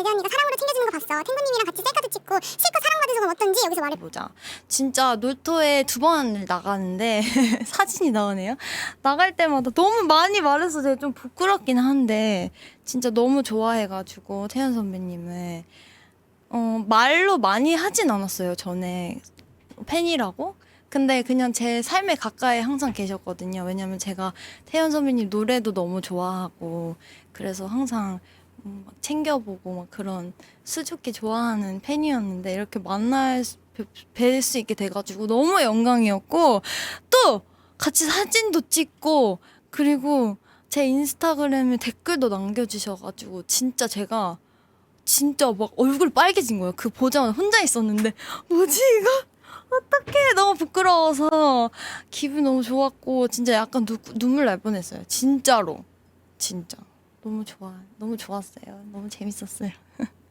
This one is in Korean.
언니랑 재재 언니가 사랑으로 챙겨주는 거 봤어. 탱구님이랑 같이 셀카도 찍고 실컷 사랑받은 적은 어떤지 여기서 말해. 보자. 진짜 놀토에 두 번을 나가는데 사진이 나오네요. 나갈 때마다 너무 많이 말해서 제가 좀 부끄럽긴 한데 진짜 너무 좋아해가지고 태연 선배님을 어, 말로 많이 하진 않았어요. 전에 팬이라고. 근데 그냥 제 삶에 가까이 항상 계셨거든요. 왜냐면 제가 태연 선배님 노래도 너무 좋아하고 그래서 항상 음, 막 챙겨보고 막 그런 수줍게 좋아하는 팬이었는데 이렇게 만날 뵐 수 있게 돼가지고 너무 영광이었고 또 같이 사진도 찍고 그리고 제 인스타그램에 댓글도 남겨주셔가지고 진짜 제가 진짜 막 얼굴 빨개진 거예요. 그 보자마자 혼자 있었는데 뭐지 이거? 어떡해. 너무 부끄러워서. 기분 너무 좋았고 진짜 약간 누, 눈물 날 뻔했어요. 진짜로. 진짜 너무 좋아 너무 좋았어요. 너무 재밌었어요.